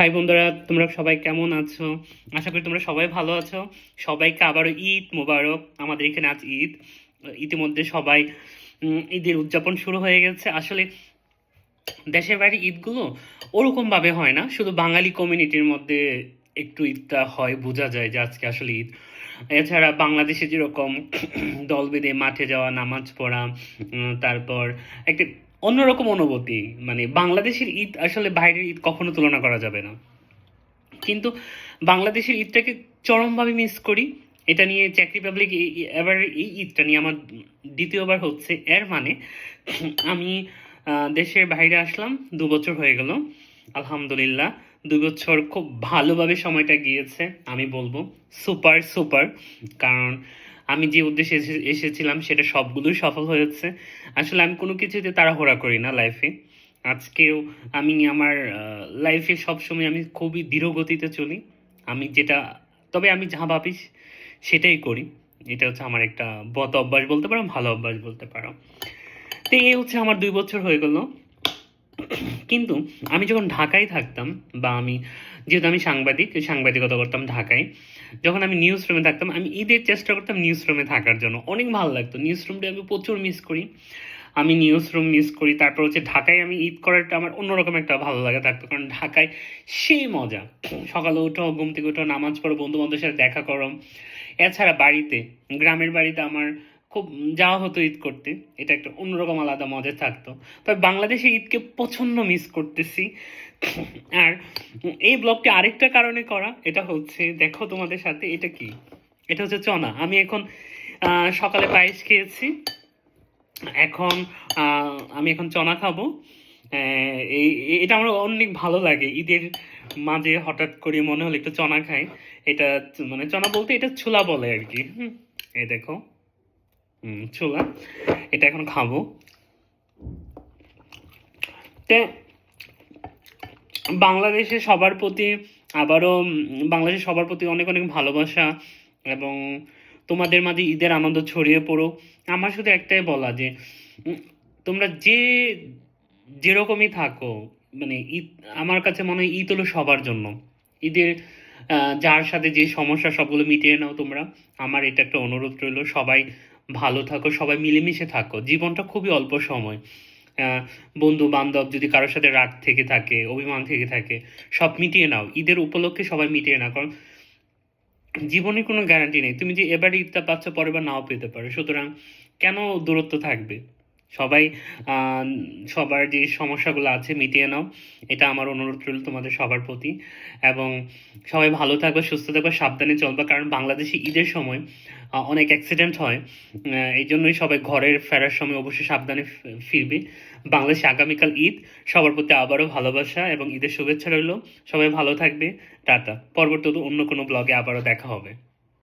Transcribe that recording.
High বন্ধুরা, তোমরা সবাই কেমন আছো? আশা করি তোমরা সবাই ভালো আছো। সবাইকে আবারও ঈদ মোবারক, আমাদের এখানে আজ ঈদ। ইতিমধ্যে সবাই ঈদের উদযাপন শুরু হয়ে গেছে। আসলে দেশের বাইরে ঈদগুলো ওরকমভাবে হয় না, শুধু বাঙালি কমিউনিটির মধ্যে একটু ঈদটা হয়, বোঝা যায় যে আজকে আসলে ঈদ। এছাড়া বাংলাদেশে যেরকম দল বেঁধে মাঠে যাওয়া, নামাজ পড়া তারপর একটা অন্যরকম অনুভূতি। মানে বাংলাদেশের ঈদ আসলে বাইরের ঈদ কখনো তুলনা করা যাবে না। কিন্তু বাংলাদেশের ঈদটাকে চরমভাবে মিস করি। এটা নিয়ে চেক রিপাবলিক এই- এই- এবার এই ঈদটা নিয়ে আমার দ্বিতীয়বার হচ্ছে। এর মানে আমি দেশের বাইরে আসলাম, দু বছর হয়ে গেল। আলহামদুলিল্লাহ, দু বছর খুব ভালোভাবে সময়টা গিয়েছে, আমি বলব। Super super. কারণ আমি যে উদ্দেশ্যে এসে- এসেছিলাম সেটা সবগুলোই সফল হয়েছে। আসলে আমি কোনো কিছুতে তাড়াহুড়া করি না লাইফে আজকেও আমি আমার লাইফে সবসময় আমি খুবই ধীর গতিতে চলি। আমি যেটা, তবে আমি যা ভাবি সেটাই করি। এটা হচ্ছে আমার একটা বদ অভ্যাস বলতে পারো, ভালো অভ্যাস বলতে পারো। তো এই হচ্ছে আমার দুই বছর হয়ে গেল। কিন্তু আমি যখন ঢাকায় থাকতাম বা আমি, যেহেতু আমি সাংবাদিক সাংবাদিকতা করতাম ঢাকায়, যখন আমি নিউজ রুমে থাকতাম, আমি ঈদের চেষ্টা করতাম নিউজ রুমে থাকার জন্য। অনেক ভালো লাগতো। নিউজ রুমটা আমি প্রচুর মিস করি। আমি নিউজ রুম মিস করি। তারপর হচ্ছে ঢাকায় আমি ঈদ করাটা আমার অন্যরকম একটা ভালো লাগে থাকতো। কারণ ঢাকায় সেই মজা। সকালে উঠো, ঘুম থেকে উঠো, নামাজ পড়ো বন্ধু বান্ধবের সাথে দেখা করো। এছাড়া বাড়িতে, গ্রামের বাড়িতে আমার খুব যাওয়া হতো ঈদ করতে। এটা একটা অন্যরকম আলাদা মজা থাকতো। তবে বাংলাদেশে ঈদকে প্রচণ্ড মিস করতেছি। আর এই ব্লগটি আরেকটা কারণে করা, এটা হচ্ছে, দেখো তোমাদের সাথে, এটা কি? এটা হচ্ছে চনা। আমি এখন সকালে পায়েস খেয়েছি। এখন আমি এখন চনা খাব। এটা আমার অনেক ভালো লাগে। ঈদের মাঝে হঠাৎ করে মনে হলো একটু চনা খাই। এটা মানে চনা বলতে এটা ছোলা বলে আর কি। এই দেখো। ছোলা এটা এখন খাব। বাংলাদেশে সবার প্রতি আবারও বাংলাদেশের সবার প্রতি অনেক অনেক ভালোবাসা এবং তোমাদের মাঝে ঈদের আনন্দ ছড়িয়ে পড়ো আমার শুধু একটাই বলা যে তোমরা যে যেরকমই থাকো মানে ঈদ, আমার কাছে মনে হয় ঈদ হলো সবার জন্য। ঈদের যার সাথে যে সমস্যা সবগুলো মিটিয়ে নাও তোমরা। আমার এটা একটা অনুরোধ রইল, সবাই ভালো থাকো, সবাই মিলেমিশে থাকো। জীবনটা খুবই অল্প সময়। বন্ধু বান্ধব যদি কারোর সাথে রাগ থেকে থাকে, অভিমান থেকে থাকে, সব মিটিয়ে নাও। ঈদের উপলক্ষে সবাই মিটিয়ে নাও, কারণ জীবনে কোনো গ্যারান্টি নেই। তুমি যে এবার ঈদটা পাচ্ছ, পরের বার নাও পেতে পারো। সুতরাং কেন দূরত্ব থাকবে? সবাই সবার যে সমস্যাগুলো আছে মিটিয়ে নাও। এটা আমার অনুরোধ রইল তোমাদের সবার প্রতি। এবং সবাই ভালো থাকবে, সুস্থ থাকবে, সাবধানে চলবে। কারণ বাংলাদেশে ঈদের সময় অনেক অ্যাক্সিডেন্ট হয়। এই জন্যই সবাই ঘরের ফেরার সময় অবশ্যই সাবধানে ফিরবে। বাংলাদেশে আগামীকাল ঈদ। সবার প্রতি আবারও ভালোবাসা এবং ঈদের শুভেচ্ছা রইল। সবাই ভালো থাকবে। টাটা। পরবর্তীতে অন্য কোনো ব্লগে আবারও দেখা হবে।